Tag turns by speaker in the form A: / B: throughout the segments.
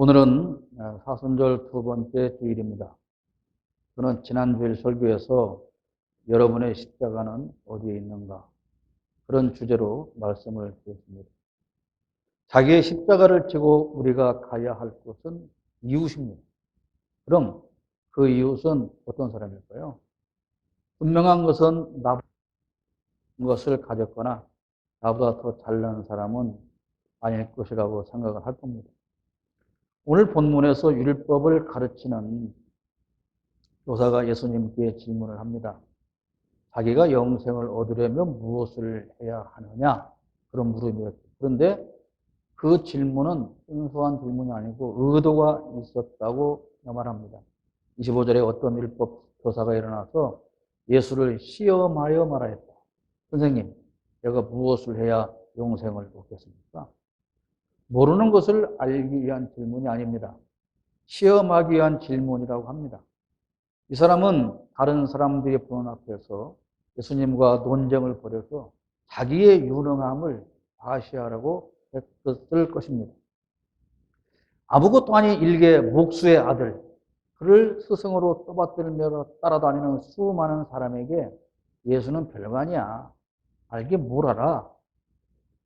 A: 오늘은 어, 사순절 두 번째 주일입니다. 저는 지난 주일 설교에서 여러분의 십자가는 어디에 있는가? 그런 주제로 말씀을 드렸습니다. 자기의 십자가를 지고 우리가 가야 할 곳은 이웃입니다. 그럼 그 이웃은 어떤 사람일까요? 분명한 것은 나 것을 가졌거나 나보다 더 잘나는 사람은 아닐 것이라고 생각을 할 겁니다. 오늘 본문에서 율법을 가르치는 교사가 예수님께 질문을 합니다. 자기가 영생을 얻으려면 무엇을 해야 하느냐? 그런 물음이었죠. 그런데 그 질문은 순수한 질문이 아니고 의도가 있었다고 말합니다. 25절에 어떤 율법 교사가 일어나서 예수를 시험하여 말하였다. 선생님, 내가 무엇을 해야 영생을 얻겠습니까? 모르는 것을 알기 위한 질문이 아닙니다. 시험하기 위한 질문이라고 합니다. 이 사람은 다른 사람들이 보는 앞에서 예수님과 논쟁을 벌여서 자기의 유능함을 과시하라고 했을 것입니다. 아무것도 아닌 일개 목수의 아들, 그를 스승으로 떠받들며 따라다니는 수많은 사람에게 예수는 별거 아니야. 알게 뭘 알아?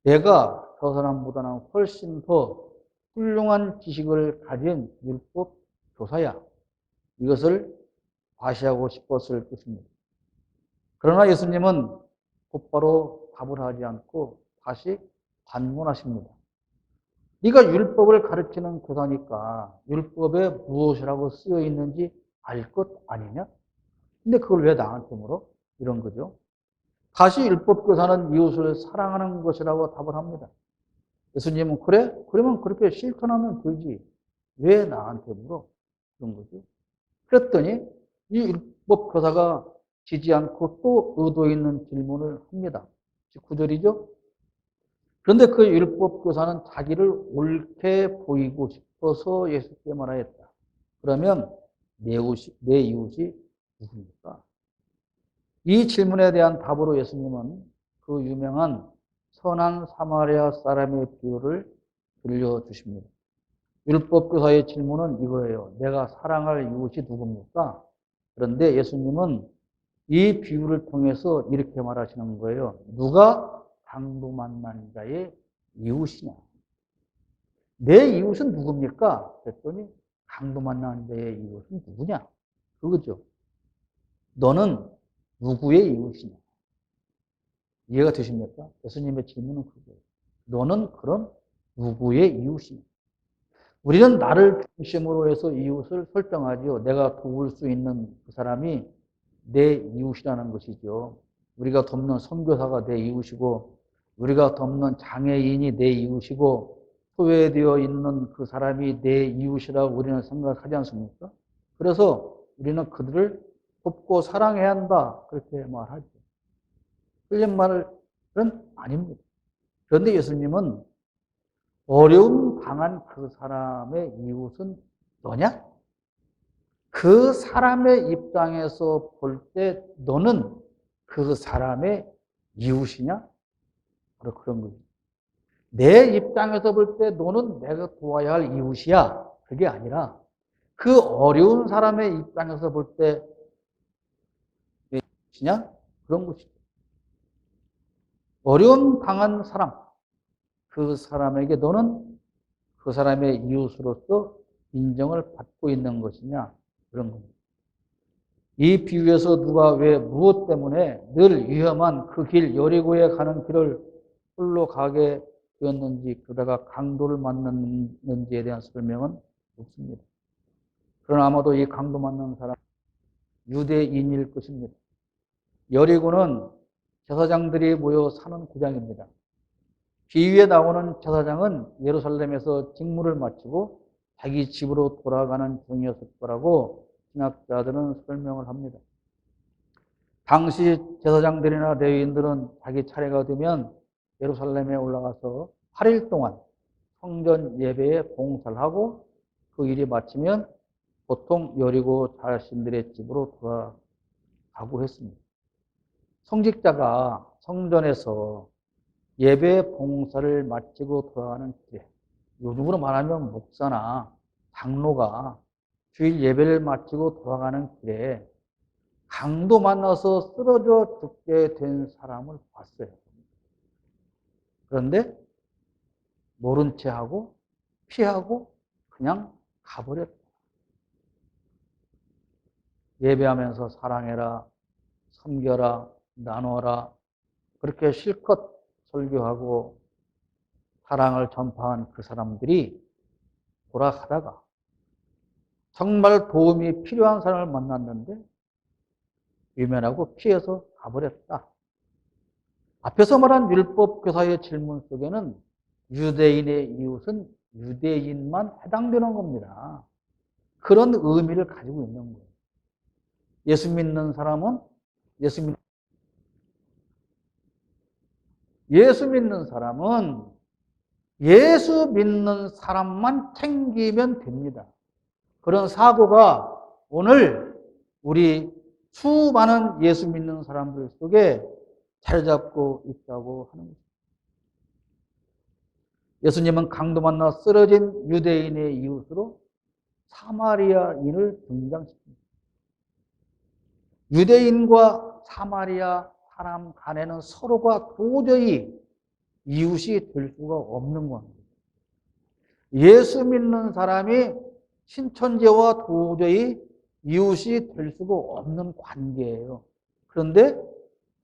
A: 내가 저 사람보다는 훨씬 더 훌륭한 지식을 가진 율법 교사야. 이것을 과시하고 싶었을 것입니다. 그러나 예수님은 곧바로 답을 하지 않고 다시 반문하십니다. 네가 율법을 가르치는 교사니까 율법에 무엇이라고 쓰여 있는지 알 것 아니냐? 근데 그걸 왜 나한테 물어? 이런 거죠. 다시 율법 교사는 이웃을 사랑하는 것이라고 답을 합니다. 예수님은 그래? 그러면 그렇게 실천하면 되지. 왜 나한테 물어? 그런 거죠. 그랬더니 이 율법 교사가 지지 않고 또 의도 있는 질문을 합니다. 19절이죠. 그런데 그 율법 교사는 자기를 옳게 보이고 싶어서 예수께 말하였다. 그러면 내 이웃이, 내 이웃이 누굽니까? 이 질문에 대한 답으로 예수님은 그 유명한 선한 사마리아 사람의 비유를 들려주십니다. 율법교사의 질문은 이거예요. 내가 사랑할 이웃이 누굽니까? 그런데 예수님은 이 비유를 통해서 이렇게 말하시는 거예요. 누가 강도 만난 자의 이웃이냐? 내 이웃은 누굽니까? 그랬더니 강도 만난 자의 이웃은 누구냐? 그거죠. 너는 누구의 이웃이냐? 이해가 되십니까? 예수님의 질문은 그거예요. 너는 그럼 누구의 이웃이냐? 우리는 나를 중심으로 해서 이웃을 설정하지요. 내가 도울 수 있는 그 사람이 내 이웃이라는 것이죠. 우리가 돕는 선교사가 내 이웃이고, 우리가 돕는 장애인이 내 이웃이고, 소외되어 있는 그 사람이 내 이웃이라고 우리는 생각하지 않습니까? 그래서 우리는 그들을 돕고 사랑해야 한다. 그렇게 말하죠. 틀린 말은 아닙니다. 그런데 예수님은 어려움 당한 그 사람의 이웃은 너냐? 그 사람의 입장에서 볼 때 너는 그 사람의 이웃이냐? 바로 그런 거죠. 내 입장에서 볼 때 너는 내가 도와야 할 이웃이야. 그게 아니라 그 어려운 사람의 입장에서 볼 때 이웃이냐? 그런 것이죠. 어려움 당한 사람, 그 사람에게 너는 그 사람의 이웃으로서 인정을 받고 있는 것이냐? 그런 겁니다. 이 비유에서 누가 왜 무엇 때문에 늘 위험한 그 길, 여리고에 가는 길을 홀로 가게 되었는지, 그러다가 강도를 만났는지에 대한 설명은 없습니다. 그러나 아마도 이 강도 만난 사람, 유대인일 것입니다. 여리고는 제사장들이 모여 사는 구장입니다. 비위에 나오는 제사장은 예루살렘에서 직무를 마치고 자기 집으로 돌아가는 중이었을 거라고 신학자들은 설명을 합니다. 당시 제사장들이나 레위인들은 자기 차례가 되면 예루살렘에 올라가서 8일 동안 성전 예배에 봉사를 하고 그 일이 마치면 보통 여리고 자신들의 집으로 돌아가고 했습니다. 성직자가 성전에서 예배 봉사를 마치고 돌아가는 길에 요즘으로 말하면 목사나 장로가 주일 예배를 마치고 돌아가는 길에 강도 만나서 쓰러져 죽게 된 사람을 봤어요. 그런데 모른 채 하고 피하고 그냥 가버렸다. 예배하면서 사랑해라, 섬겨라, 나눠라, 그렇게 실컷 설교하고 사랑을 전파한 그 사람들이 돌아가다가 정말 도움이 필요한 사람을 만났는데 유면하고 피해서 가버렸다. 앞에서 말한 율법 교사의 질문 속에는 유대인의 이웃은 유대인만 해당되는 겁니다. 그런 의미를 가지고 있는 거예요. 예수 믿는 사람은 예수 믿 예수 믿는 사람은 예수 믿는 사람만 챙기면 됩니다. 그런 사고가 오늘 우리 수많은 예수 믿는 사람들 속에 자리 잡고 있다고 하는 거죠. 예수님은 강도 만나 쓰러진 유대인의 이웃으로 사마리아인을 등장시킵니다. 유대인과 사마리아 사람 간에는 서로가 도저히 이웃이 될 수가 없는 겁니다. 예수 믿는 사람이 신천지와 도저히 이웃이 될 수가 없는 관계예요. 그런데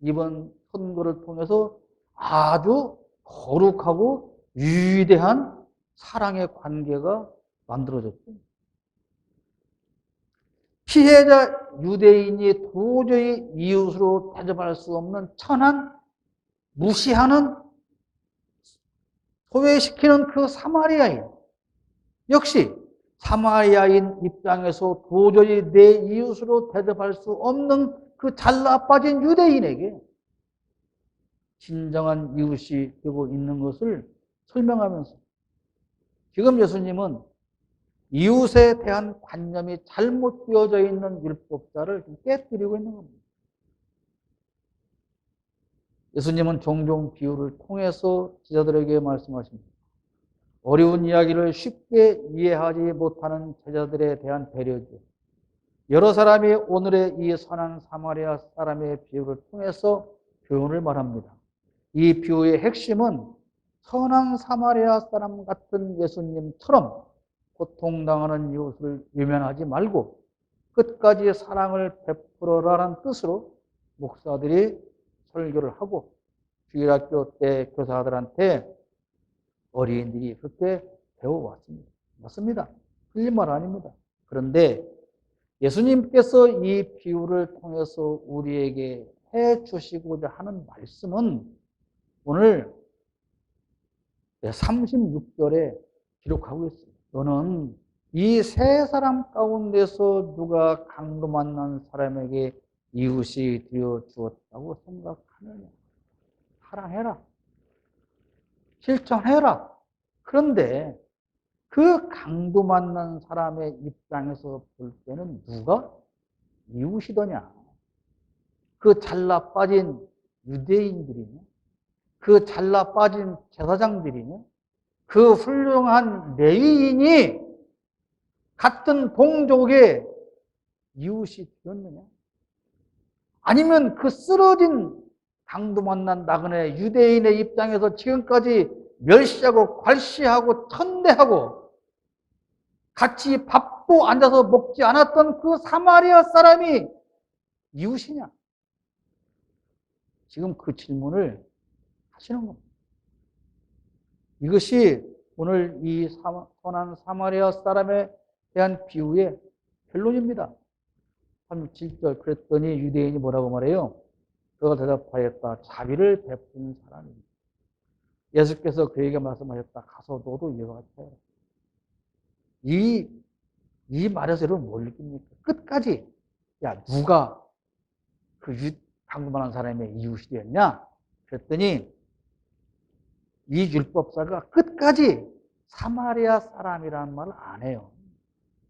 A: 이번 선거를 통해서 아주 거룩하고 위대한 사랑의 관계가 만들어졌죠. 피해자 유대인이 도저히 이웃으로 대접할 수 없는 천한, 무시하는, 소외시키는 그 사마리아인. 역시 사마리아인 입장에서 도저히 내 이웃으로 대접할 수 없는 그 잘나 빠진 유대인에게 진정한 이웃이 되고 있는 것을 설명하면서 지금 예수님은 이웃에 대한 관념이 잘못 되어져 있는 율법자를 깨뜨리고 있는 겁니다. 예수님은 종종 비유를 통해서 제자들에게 말씀하십니다. 어려운 이야기를 쉽게 이해하지 못하는 제자들에 대한 배려죠. 여러 사람이 오늘의 이 선한 사마리아 사람의 비유를 통해서 교훈을 말합니다. 이 비유의 핵심은 선한 사마리아 사람 같은 예수님처럼 고통당하는 이웃을 유면하지 말고 끝까지 사랑을 베풀어라는 뜻으로 목사들이 설교를 하고 주일학교 때 교사들한테 어린이들이 그렇게 배워왔습니다. 맞습니다. 틀린 말 아닙니다. 그런데 예수님께서 이 비유를 통해서 우리에게 해 주시고자 하는 말씀은 오늘 36절에 기록하고 있습니다. 너는 이 세 사람 가운데서 누가 강도 만난 사람에게 이웃이 되어 주었다고 생각하느냐? 사랑해라. 실천해라. 그런데 그 강도 만난 사람의 입장에서 볼 때는 누가 이웃이더냐? 그 잘나 빠진 유대인들이냐? 그 잘나 빠진 제사장들이냐? 그 훌륭한 레위인이 같은 동족의 이웃이 되었느냐? 아니면 그 쓰러진 강도 만난 나그네 유대인의 입장에서 지금까지 멸시하고 괄시하고 천대하고 같이 밥도 앉아서 먹지 않았던 그 사마리아 사람이 이웃이냐? 지금 그 질문을 하시는 겁니다. 이것이 오늘 이 선한 사마리아 사람에 대한 비유의 결론입니다. 37절 그랬더니 유대인이 뭐라고 말해요? 그가 대답하였다. 자비를 베푼 사람입니다. 예수께서 그에게 말씀하셨다. 가서 너도 이와 같이 해라. 이, 이 말에서 여러분 뭘 느낍니까? 끝까지, 야, 누가 그 유, 강구만한 사람의 이웃이 되었냐? 그랬더니 이 율법사가 끝까지 사마리아 사람이라는 말을 안 해요.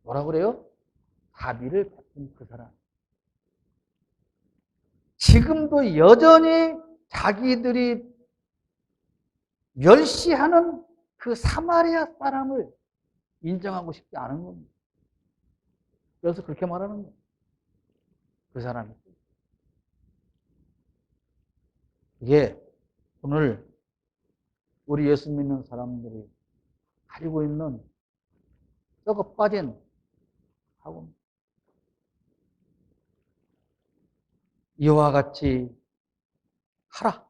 A: 뭐라 그래요? 자비를 베푼 그 사람. 지금도 여전히 자기들이 멸시하는 그 사마리아 사람을 인정하고 싶지 않은 겁니다. 그래서 그렇게 말하는 거예요. 그 사람이. 이게 오늘 우리 예수 믿는 사람들이 가지고 있는 썩어 빠진 하고 이와 같이 하라.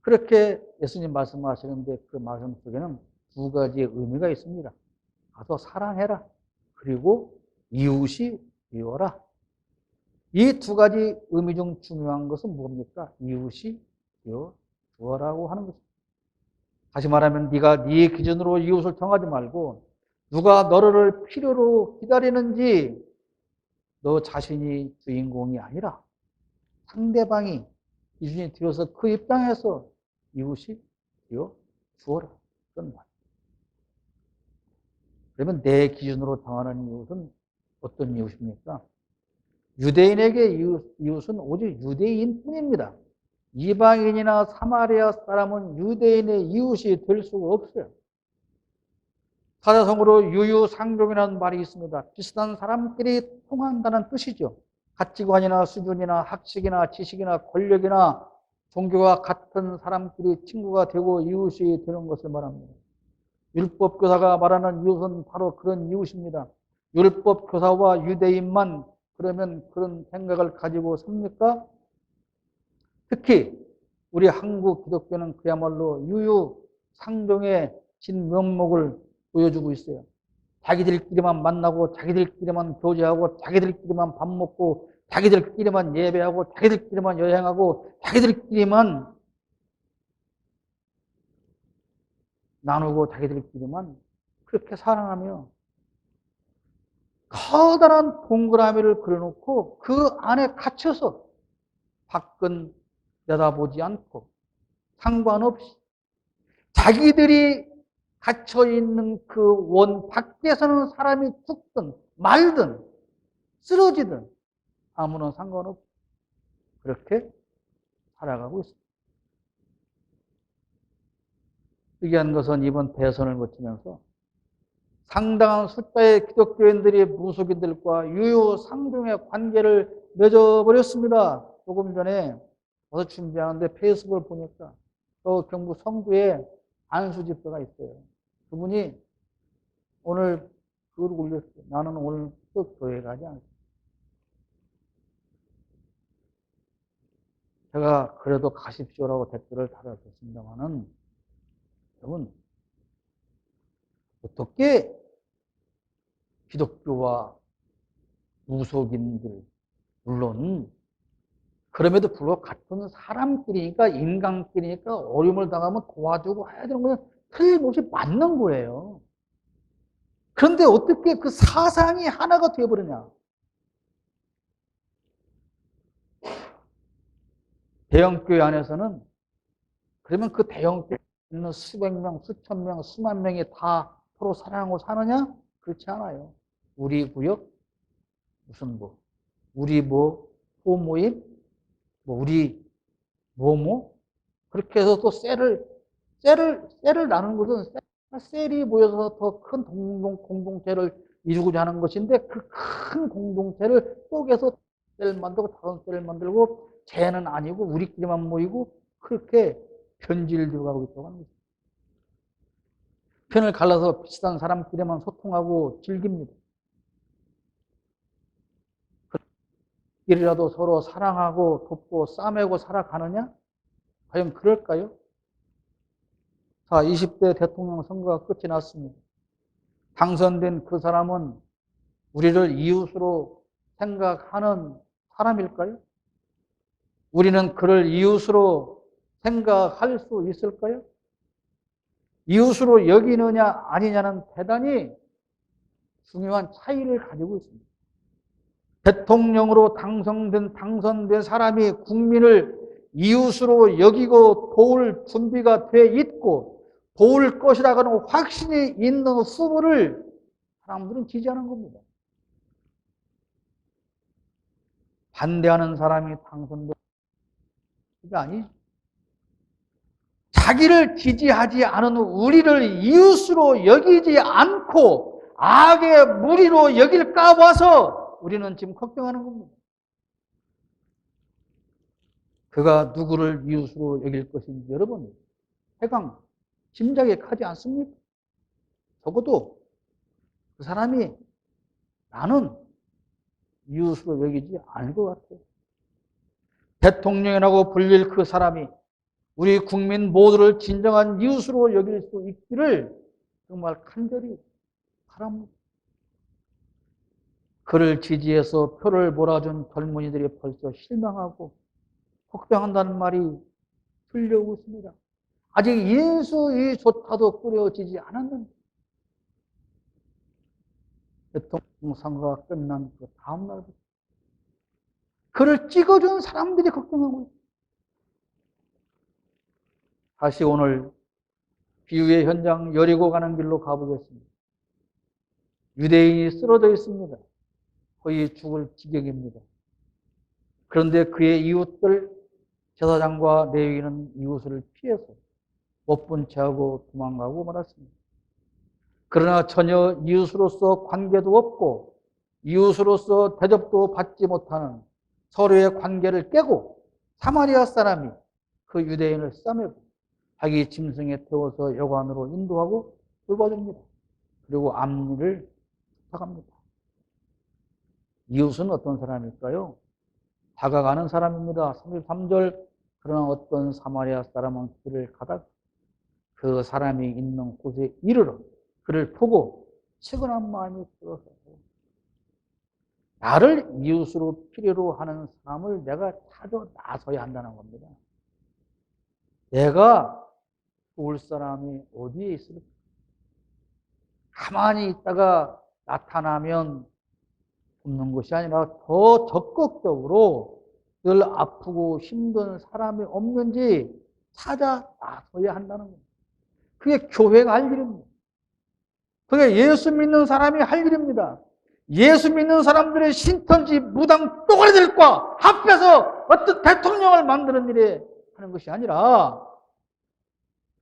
A: 그렇게 예수님 말씀하시는데 그 말씀 속에는 두 가지의 의미가 있습니다. 가서 사랑해라. 그리고 이웃이 미워라. 이 두 가지 의미 중 중요한 것은 뭡니까? 이웃이 미워 주어라고 하는 것입니다. 다시 말하면 네가 네 기준으로 이웃을 정하지 말고 누가 너를 필요로 기다리는지 너 자신이 주인공이 아니라 상대방이 기준이 되어서 그 입장에서 이웃이 되어 주어라. 그런 말. 그러면 내 기준으로 정하는 이웃은 어떤 이웃입니까? 유대인에게 이웃, 이웃은 오직 유대인 뿐입니다. 이방인이나 사마리아 사람은 유대인의 이웃이 될 수가 없어요. 사자성어로 유유상종이라는 말이 있습니다. 비슷한 사람끼리 통한다는 뜻이죠. 가치관이나 수준이나 학식이나 지식이나 권력이나 종교가 같은 사람끼리 친구가 되고 이웃이 되는 것을 말합니다. 율법 교사가 말하는 이웃은 바로 그런 이웃입니다. 율법 교사와 유대인만 그러면 그런 생각을 가지고 삽니까? 특히 우리 한국 기독교는 그야말로 유유상종의 진 면목을 보여주고 있어요. 자기들끼리만 만나고 자기들끼리만 교제하고 자기들끼리만 밥 먹고 자기들끼리만 예배하고 자기들끼리만 여행하고 자기들끼리만 나누고 자기들끼리만 그렇게 사랑하며 커다란 동그라미를 그려놓고 그 안에 갇혀서 밖은 내다보지 않고 상관없이 자기들이 갇혀 있는 그 원 밖에서는 사람이 죽든 말든 쓰러지든 아무런 상관없이 그렇게 살아가고 있습니다. 특이한 것은 이번 대선을 거치면서 상당한 숫자의 기독교인들이 무속인들과 유효상종의 관계를 맺어버렸습니다. 조금 전에 어서 준비하는데 페이스북을 보니까 또 경북 성주에 안수 집회가 있어요. 그분이 오늘 그걸 올렸어요. 나는 오늘 또 교회 가지 않습니다. 제가 그래도 가십시오라고 댓글을 달아줬습니다만은 여러분 어떻게 기독교와 무속인들 물론 그럼에도 불구하고 같은 사람끼리니까 인간끼리니까 어려움을 당하면 도와주고 해야 되는 건 틀림없이 맞는 거예요. 그런데 어떻게 그 사상이 하나가 되어버리냐? 대형교회 안에서는 그러면 그 대형교회 있는 수백 명, 수천 명, 수만 명이 다 서로 사랑하고 사느냐? 그렇지 않아요. 우리 구역, 무슨 뭐, 우리 뭐, 호모임, 뭐, 우리 뭐뭐, 그렇게 해서 또 셀을, 셀을, 셀을 나누는 것은 셀이 모여서 더 큰 공동, 공동체를 이루고자 하는 것인데 그 큰 공동체를 쪼개서 셀 만들고 다른 셀을 만들고 쟤는 아니고 우리끼리만 모이고 그렇게 편질되어 가고 있다고 합니다. 편을 갈라서 비슷한 사람끼리만 소통하고 즐깁니다. 일이라도 서로 사랑하고 돕고 싸매고 살아가느냐? 과연 그럴까요? 자, 20대 대통령 선거가 끝이 났습니다. 당선된 그 사람은 우리를 이웃으로 생각하는 사람일까요? 우리는 그를 이웃으로 생각할 수 있을까요? 이웃으로 여기느냐 아니냐는 대단히 중요한 차이를 가지고 있습니다. 대통령으로 당선된 당선된 사람이 국민을 이웃으로 여기고 도울 준비가 돼 있고 도울 것이라고는 확신이 있는 후보를 사람들은 지지하는 겁니다. 반대하는 사람이 당선된 게 아니죠. 자기를 지지하지 않은 우리를 이웃으로 여기지 않고 악의 무리로 여길 까 봐서 우리는 지금 걱정하는 겁니다. 그가 누구를 이웃으로 여길 것인지 여러분 해강 짐작에 가지 않습니까? 적어도 그 사람이 나는 이웃으로 여기지 않을 것 같아요. 대통령이라고 불릴 그 사람이 우리 국민 모두를 진정한 이웃으로 여길 수 있기를 정말 간절히 바랍니다. 그를 지지해서 표를 몰아준 젊은이들이 벌써 실망하고 걱정한다는 말이 들려오고 있습니다. 아직 인수위조차도 꾸려지지 않았는데 대통령 선거가 끝난 그 다음 날부터 그를 찍어준 사람들이 걱정하고 있어요. 다시 오늘 비유의 현장 여리고 가는 길로 가보겠습니다. 유대인이 쓰러져 있습니다. 거의 죽을 지경입니다. 그런데 그의 이웃들 제사장과 레위인은 이웃을 피해서 못 본 채하고 도망가고 말았습니다. 그러나 전혀 이웃으로서 관계도 없고 이웃으로서 대접도 받지 못하는 서로의 관계를 깨고 사마리아 사람이 그 유대인을 싸매고 자기 짐승에 태워서 여관으로 인도하고 돌봐줍니다. 그리고 앞니를 부탁합니다. 이웃은 어떤 사람일까요? 다가가는 사람입니다. 33절 그러나 어떤 사마리아 사람은 길을 가다가 그 사람이 있는 곳에 이르러 그를 보고 측은한 마음이 들어서 나를 이웃으로 필요로 하는 사람을 내가 찾아 나서야 한다는 겁니다. 내가 도울 사람이 어디에 있을까? 가만히 있다가 나타나면 돕는 것이 아니라 더 적극적으로 늘 아프고 힘든 사람이 없는지 찾아 나서야 한다는 겁니다. 그게 교회가 할 일입니다. 그게 예수 믿는 사람이 할 일입니다. 예수 믿는 사람들의 신천지 무당 또가리들과 합해서 어떤 대통령을 만드는 일에 하는 것이 아니라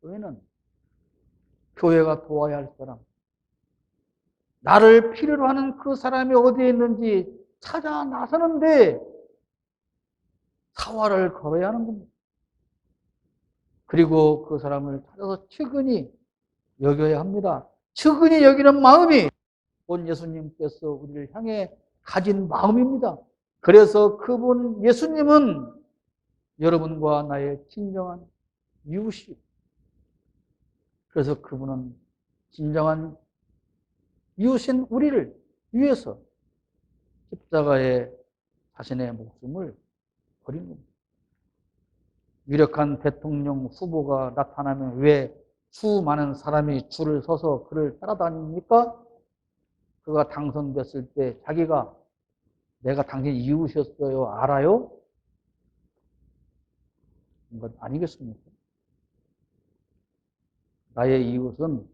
A: 교회는 교회가 도와야 할 사람, 나를 필요로 하는 그 사람이 어디에 있는지 찾아 나서는데 사활을 걸어야 하는 겁니다. 그리고 그 사람을 찾아서 측은히 여겨야 합니다. 측은히 여기는 마음이 본 예수님께서 우리를 향해 가진 마음입니다. 그래서 그분 예수님은 여러분과 나의 진정한 이웃이 그래서 그분은 진정한 이웃인 우리를 위해서 십자가에 자신의 목숨을 버린 겁니다. 유력한 대통령 후보가 나타나면 왜 수많은 사람이 줄을 서서 그를 따라다닙니까? 그가 당선됐을 때 자기가 내가 당신 이웃이었어요. 알아요? 이건 아니겠습니까? 나의 이웃은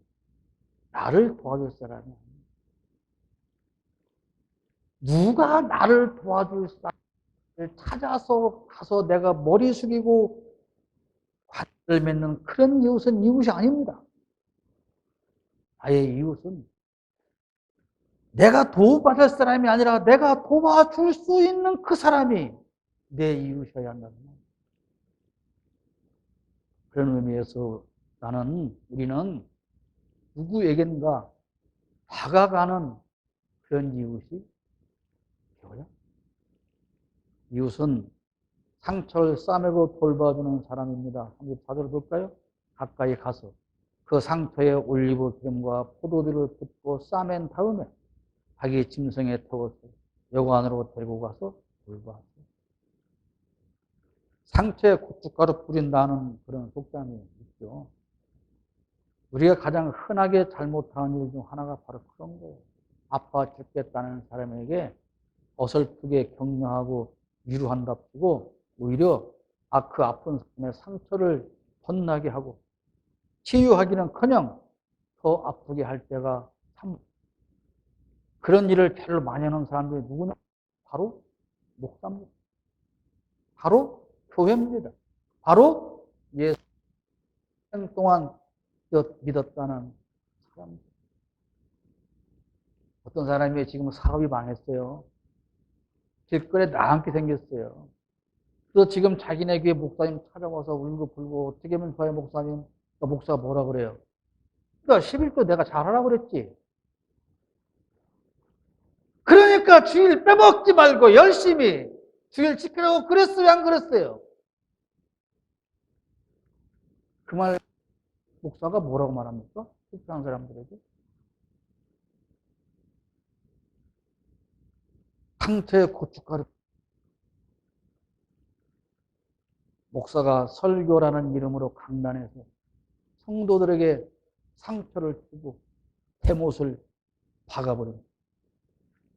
A: 나를 도와줄 사람이 아니야. 누가 나를 도와줄 사람을 찾아서 가서 내가 머리 숙이고 관을 맺는 그런 이웃은 이웃이 아닙니다. 나의 이웃은 내가 도움받을 사람이 아니라 내가 도와줄 수 있는 그 사람이 내 이웃이어야 한다는 거예요. 그런 의미에서 나는 우리는 누구에겐가 다가가는 그런 이웃이 이웃은 상처를 싸매고 돌봐주는 사람입니다. 한번 받으러 볼까요? 가까이 가서 그 상처에 올리브 기름과 포도주를 붓고 싸맨 다음에 자기 짐승에 태워서 여관으로 데리고 가서 돌봐서 상처에 고춧가루 뿌린다는 그런 속담이 있죠. 우리가 가장 흔하게 잘못하는 일 중 하나가 바로 그런 거예요. 아파 죽겠다는 사람에게 어설프게 격려하고 위로한답시고 오히려 아, 그 아픈 사람의 상처를 벗나게 하고 치유하기는커녕 더 아프게 할 때가 참 그런 일을 제일 많이 하는 사람들이 누구냐? 바로 목사입니다. 바로 교회입니다. 바로 예수. 평생 동안 믿었다는 사람. 어떤 사람이 지금 사업이 망했어요. 길거리에 나앉게 생겼어요. 그래서 지금 자기네 교회 목사님 찾아와서 울고 불고 어떻게 하면 좋아요 목사님? 그러니까 목사가 뭐라 그래요? 그러니까 11조 내가 잘하라고 그랬지. 그러니까 주일 빼먹지 말고 열심히 주일 지키라고 그랬어요 안 그랬어요? 그 말 목사가 뭐라고 말합니까? 실패한 사람들에게? 상처의 고춧가루 목사가 설교라는 이름으로 강단에서 성도들에게 상처를 주고 대못을 박아버립니다.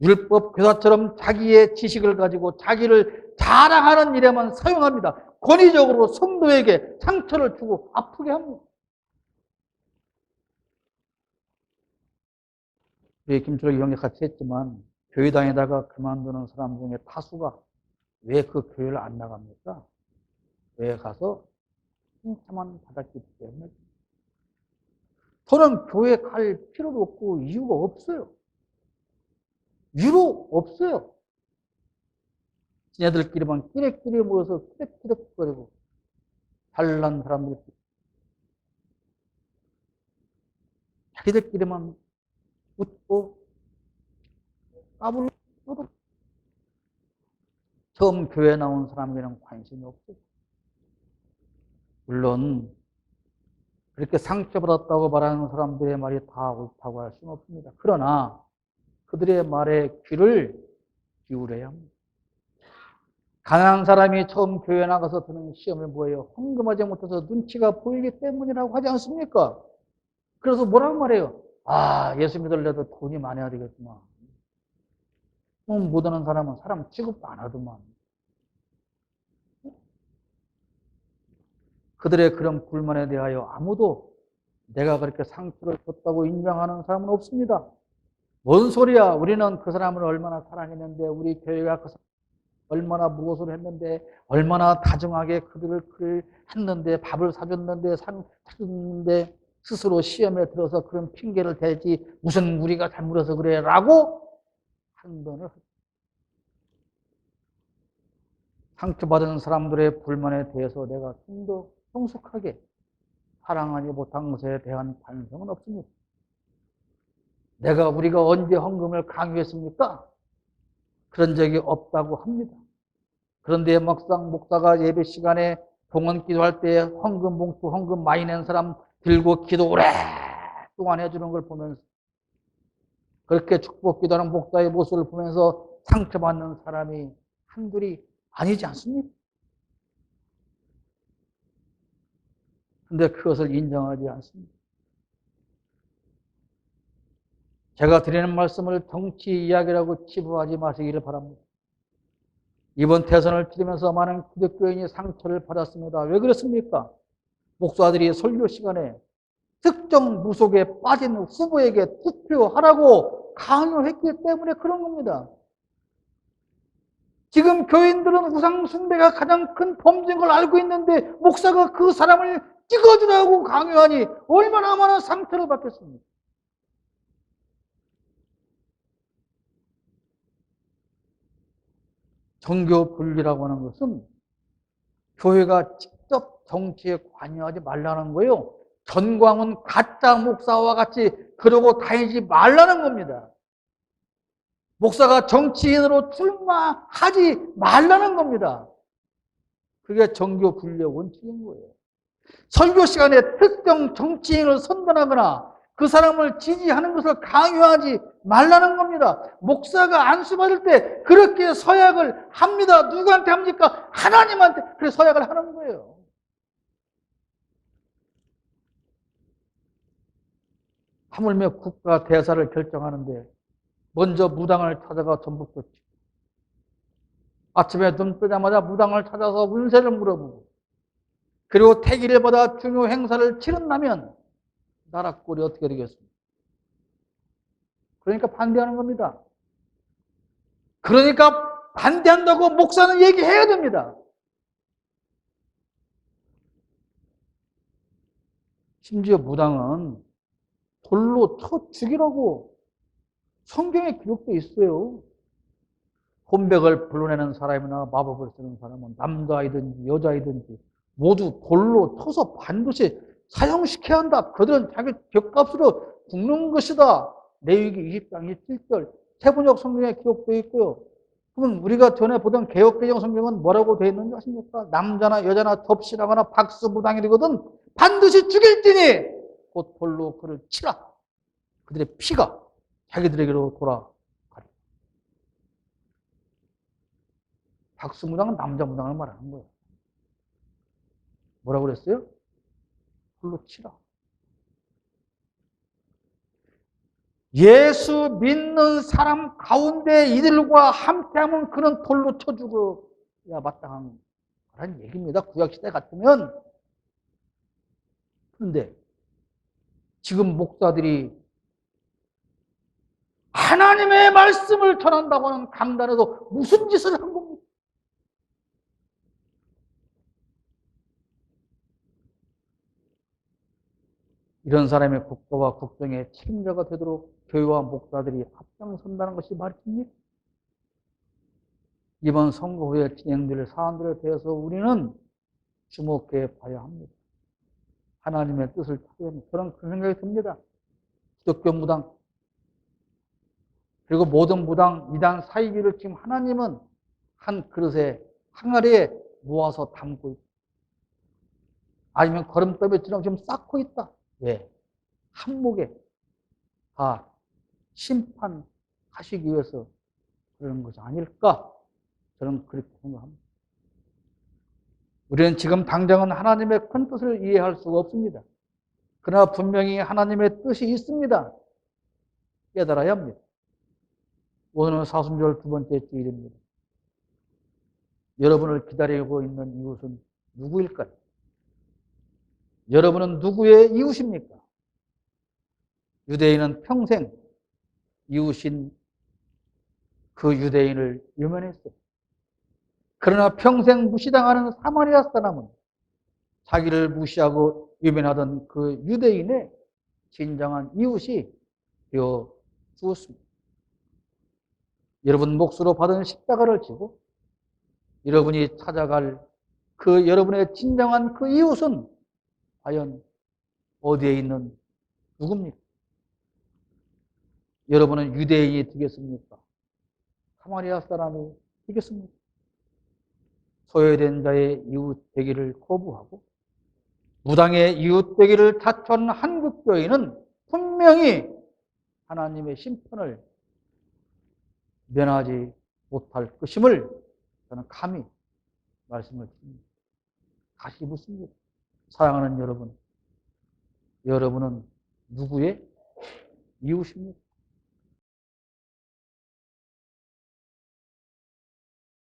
A: 율법 교사처럼 자기의 지식을 가지고 자기를 자랑하는 일에만 사용합니다. 권위적으로 성도에게 상처를 주고 아프게 합니다. 우리 김철기 형님 같이 했지만 교회 다니다가 그만두는 사람 중에 다수가 왜 그 교회를 안 나갑니까? 왜 가서 칭찬만 받았기 때문에 저는 교회 갈 필요도 없고 이유가 없어요. 이유 없어요. 지네들끼리만 끼리끼리 모여서 끼덕끼덕거리고 잘난 사람들 자기들끼리만 웃고 까불고 처음 교회 나온 사람에게는 관심이 없어요. 물론 그렇게 상처받았다고 말하는 사람들의 말이 다 옳다고 할 수는 없습니다. 그러나 그들의 말에 귀를 기울여야 합니다. 가난한 사람이 처음 교회 나가서 드는 시험을 뭐예요? 헌금하지 못해서 눈치가 보이기 때문이라고 하지 않습니까? 그래서 뭐라고 말해요? 아, 예수 믿으려도 돈이 많아야 되겠구 만. 못하는 사람은 사람 취급도 안 하더만. 그들의 그런 불만에 대하여 아무도 내가 그렇게 상처를 줬다고 인정하는 사람은 없습니다. 뭔 소리야? 우리는 그 사람을 얼마나 사랑했는데, 우리 교회가 그 얼마나 무엇을 했는데, 얼마나 다정하게 그들을 그를 했는데, 밥을 사줬는데, 상 사줬는데, 스스로 시험에 들어서 그런 핑계를 대지, 무슨 우리가 잘못해서 그래, 라고 한번을 상처받은 사람들의 불만에 대해서 내가 좀 더 성숙하게 사랑하지 못한 것에 대한 반성은 없습니다. 내가 우리가 언제 헌금을 강요했습니까? 그런 적이 없다고 합니다. 그런데 막상 목사가 예배 시간에 동원 기도할 때 헌금 봉투, 헌금 많이 낸 사람 들고 기도 오랫동안 해주는 걸 보면서 그렇게 축복 기도하는 목사의 모습을 보면서 상처받는 사람이 한둘이 아니지 않습니까? 근데 그것을 인정하지 않습니다. 제가 드리는 말씀을 정치 이야기라고 치부하지 마시기를 바랍니다. 이번 대선을 치르면서 많은 기독교인이 상처를 받았습니다. 왜 그렇습니까? 목사들이 설교 시간에 특정 무속에 빠진 후보에게 투표하라고 강요했기 때문에 그런 겁니다. 지금 교인들은 우상숭배가 가장 큰 범죄인 걸 알고 있는데 목사가 그 사람을 찍어주라고 강요하니 얼마나 많은 상처를 받겠습니까? 정교 분리라고 하는 것은 교회가 직접 정치에 관여하지 말라는 거예요. 전광은 가짜 목사와 같이 그러고 다니지 말라는 겁니다. 목사가 정치인으로 출마하지 말라는 겁니다. 그게 정교 분리 원칙인 거예요. 설교 시간에 특정 정치인을 선전하거나 그 사람을 지지하는 것을 강요하지 말라는 겁니다. 목사가 안수받을 때 그렇게 서약을 합니다. 누구한테 합니까? 하나님한테 그래 서약을 하는 거예요. 하물며 국가 대사를 결정하는데 먼저 무당을 찾아가 전북도 치 아침에 눈 뜨자마자 무당을 찾아서 운세를 물어보고 그리고 태기를 받아 중요 행사를 치른다면 나라 꼴이 어떻게 되겠습니까? 그러니까 반대하는 겁니다. 그러니까 반대한다고 목사는 얘기해야 됩니다. 심지어 무당은 돌로 쳐 죽이라고 성경에 기록되어 있어요. 혼백을 불러내는 사람이나 마법을 쓰는 사람은 남자이든지 여자이든지 모두 돌로 쳐서 반드시 사형시켜야 한다. 그들은 자기 벽값으로 죽는 것이다. 레위기 20장 27절 세분역 성경에 기록되어 있고요. 그러면 우리가 전에 보던 개혁개정 성경은 뭐라고 되어 있는지 아십니까? 남자나 여자나 접신하거나 박수무당이거든 반드시 죽일지니 곧 돌로 그를 치라. 그들의 피가 자기들에게로 돌아가리. 박수 무당은 남자 무당을 말하는 거예요. 뭐라고 그랬어요? 돌로 치라. 예수 믿는 사람 가운데 이들과 함께하면 그는 돌로 쳐 죽어야 마땅한 그런 얘기입니다. 구약시대 같으면. 그런데 지금 목사들이 하나님의 말씀을 전한다고 하는 강단에서 무슨 짓을 한 겁니까? 이런 사람의 국가와 국정의 책임자가 되도록 교회와 목사들이 앞장선다는 것이 말입니까? 이번 선거 후에 진행될 사안들에 대해서 우리는 주목해 봐야 합니다. 하나님의 뜻을 합니다. 저는 그런 생각이 듭니다. 기독교 무당, 그리고 모든 무당, 이단 사이비를 지금 하나님은 한 그릇에, 항아리에 모아서 담고 있다. 아니면 거름더미 처럼 지금 쌓고 있다. 왜? 한목에 다 심판하시기 위해서 그러는 것이 아닐까? 저는 그렇게 생각합니다. 우리는 지금 당장은 하나님의 큰 뜻을 이해할 수가 없습니다. 그러나 분명히 하나님의 뜻이 있습니다. 깨달아야 합니다. 오늘은 사순절 두 번째 주일입니다. 여러분을 기다리고 있는 이웃은 누구일까요? 여러분은 누구의 이웃입니까? 유대인은 평생 이웃인 그 유대인을 유면했어요. 그러나 평생 무시당하는 사마리아 사람은 자기를 무시하고 유면하던 그 유대인의 진정한 이웃이 되어 주었습니다. 여러분 몫으로 받은 십자가를 지고 여러분이 찾아갈 그 여러분의 진정한 그 이웃은 과연 어디에 있는 누굽니까? 여러분은 유대인이 되겠습니까? 사마리아 사람이 되겠습니까? 소외된 자의 이웃 되기를 거부하고 무당의 이웃 되기를 다투는 한국교회는 분명히 하나님의 심판을 면하지 못할 것임을 저는 감히 말씀을 드립니다. 다시 묻습니다. 사랑하는 여러분, 여러분은 누구의 이웃입니까?